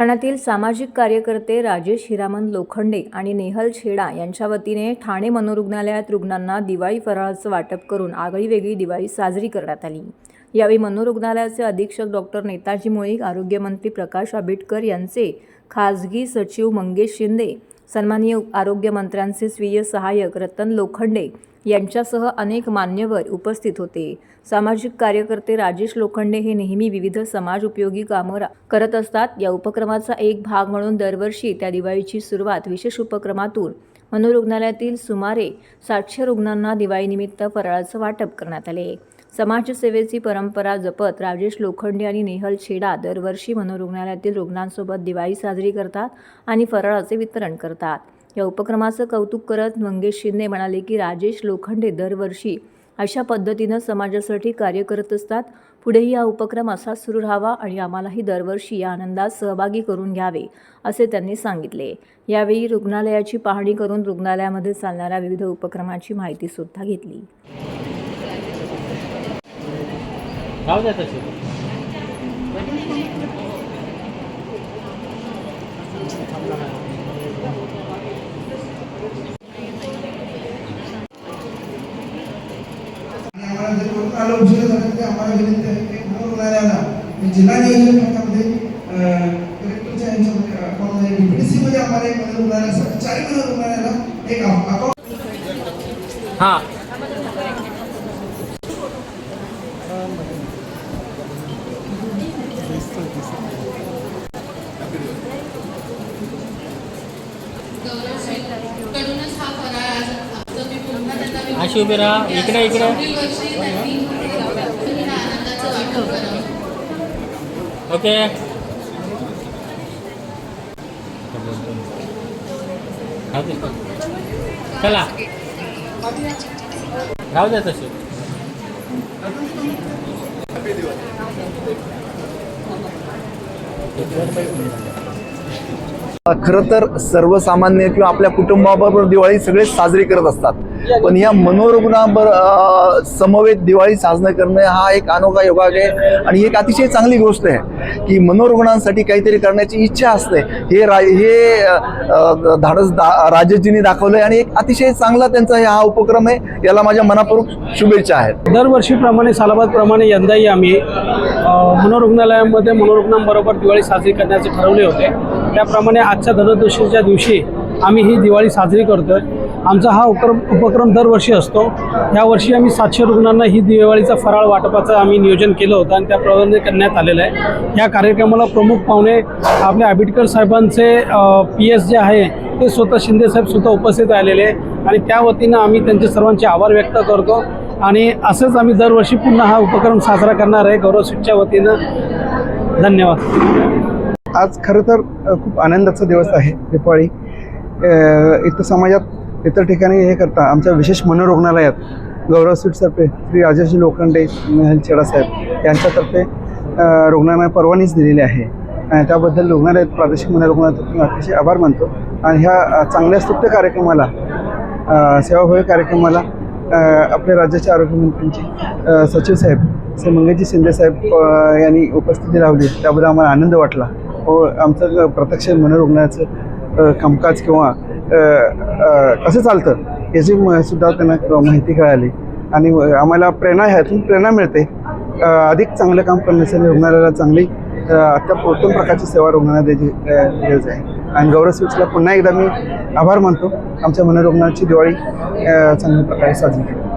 ठाण्यातील सामाजिक कार्यकर्ते राजेश हिरामन लोखंडे आणि नेहल छेडा यांच्या वतीने ठाणे मनोरुग्णालयात रुग्णांना दिवाळी फराळाचं वाटप करून आगळीवेगळी दिवाळी साजरी करण्यात आली. यावेळी मनोरुग्णालयाचे अधीक्षक डॉक्टर नेताजी मुळीक आरोग्यमंत्री प्रकाश आंबेडकर यांचे खासगी सचिव मंगेश शिंदे सन्माननीय आरोग्यमंत्र्यांचे स्वीय सहाय्यक रतन लोखंडे यांच्यासह अनेक मान्यवर उपस्थित होते. सामाजिक कार्यकर्ते राजेश लोखंडे हे नेहमी विविध समाज उपयोगी कामं करत असतात. या उपक्रमाचा एक भाग म्हणून दरवर्षी त्या दिवाळीची सुरुवात विशेष उपक्रमातून मनोरुग्णालयातील सुमारे सातशे रुग्णांना दिवाळीनिमित्त फराळाचं वाटप करण्यात आले. समाजसेवेची परंपरा जपत राजेश लोखंडे आणि नेहल छेडा दरवर्षी मनोरुग्णालयातील रुग्णांसोबत दिवाळी साजरी करतात आणि फराळाचे वितरण करतात. या उपक्रमाचं कौतुक करत मंगेश शिंदे म्हणाले की राजेश लोखंडे दरवर्षी अशा पद्धतीनं समाजासाठी कार्य करत असतात. पुढेही हा उपक्रम असाच सुरू राहावा आणि आम्हालाही दरवर्षी या आनंदात सहभागी करून घ्यावे असे त्यांनी सांगितले. यावेळी रुग्णालयाची पाहणी करून रुग्णालयामध्ये चालणाऱ्या विविध उपक्रमाची माहिती सुद्धा घेतली राहू द्या तशी आणि आम्हाला उशीर कोण आलं आम्हाला विनंती आहे की रुग्णालयाला जिल्हा नियोजन खात्यामध्ये अं, कलेक्टरच्या यांच्यामध्ये अकाउंटमध्ये DPDC मध्ये आम्हाला एक मदत रुग्णालयासाठी चारही मदत रुग्णालयाला एक अकाउंट हा. कडूनच इकडे इकडे आज आमचं मी पुन्हा त्यांना विनंती अशी उभी राहा. करते. इकडे, इकडे. पुढील वर्षी त्यांनी ह्या आनंदाचं वाटप करावं ओके चला राहू द्या तसे खरं तर सर्वसामान्य किंवा आपल्या कुटुंबाबरोबर दिवाळी सगळे साजरी करत असतात. पण या मनोरुग्णांबर समवेत दिवाळी साजरा करणं हा एक अनोखा योगाग आहे आणि एक अतिशय चांगली गोष्ट आहे की मनोरुग्णांसाठी काहीतरी करण्याची इच्छा असते. हे रा हे धाडस दा राजेशजींनी दाखवलंय आणि एक अतिशय चांगला त्यांचा हे हा उपक्रम आहे. याला माझ्या मनापूर्वक शुभेच्छा आहेत. दरवर्षीप्रमाणे सालाबादप्रमाणे यंदाही आम्ही मनोरुग्णालयामध्ये मनोरुग्णांबरोबर दिवाळी साजरी करण्याचे ठरवले होते. त्याप्रमाणे आजच्या धनदोषीच्या दिवशी आम्ही ही दिवाळी साजरी करतो आहे आमचा हा उपक्रम उपक्रम दरवर्षी असतो. यावर्षी आम्ही सातशे रुग्णांना ही दिवाळीचा फराळ वाटपाचं आम्ही नियोजन केलं होतं आणि त्या प्रबंध करण्यात आलेलं आहे. या कार्यक्रमाला प्रमुख पाहुणे आपले आंबेडकर साहेबांचे पी एस जे आहे ते स्वतः शिंदेसाहेब स्वतः उपस्थित आलेले आहे आणि त्या वतीनं आम्ही त्यांचे सर्वांचे आभार व्यक्त करतो. आणि असंच आम्ही दरवर्षी पुन्हा हा उपक्रम साजरा करणार आहे. गौरव स्वीटच्या वतीनं. धन्यवाद. आज खरं तर खूप आनंदाचा दिवस आहे दिवाळी इथं समाजात इतर ठिकाणी हे करता. आमच्या विशेष मनोरुग्णालयात गौरव स्वीटतर्फे श्री राजेश लोखंडे मेहल यांच्यातर्फे रुग्णांना परवानगीच दिलेली आहे. आणि त्याबद्दल रुग्णालयात प्रादेशिक मनोरुग्णालयात अतिशय आभार मानतो. आणि ह्या चांगल्या स्तुत्य कार्यक्रमाला सेवाभावी कार्यक्रमाला आपल्या राज्याचे आरोग्यमंत्र्यांचे सचिव साहेब श्री मंगेशजी शिंदेसाहेब साहेब यांनी उपस्थिती लावली. त्याबद्दल आम्हाला आनंद वाटला. व आमचं प्रत्यक्ष मनोरुग्णाचं कामकाज किंवा कसं चालतं? याची म- सुद्धा त्यांना माहिती कळाली. आणि आम्हाला प्रेरणा ह्यातून प्रेरणा मिळते. अधिक चांगलं काम करण्यासाठी रुग्णालयाला चांगली आत्ता अत्यंत उत्तम प्रकारची सेवा रुग्णालयाला द्यायची गरज आहे आणि गौरव स्वीट्सला पुन्हा एकदा मी आभार मानतो. आमच्या मनोरुग्णाची दिवाळी चांगल्या प्रकारे साजरी केली.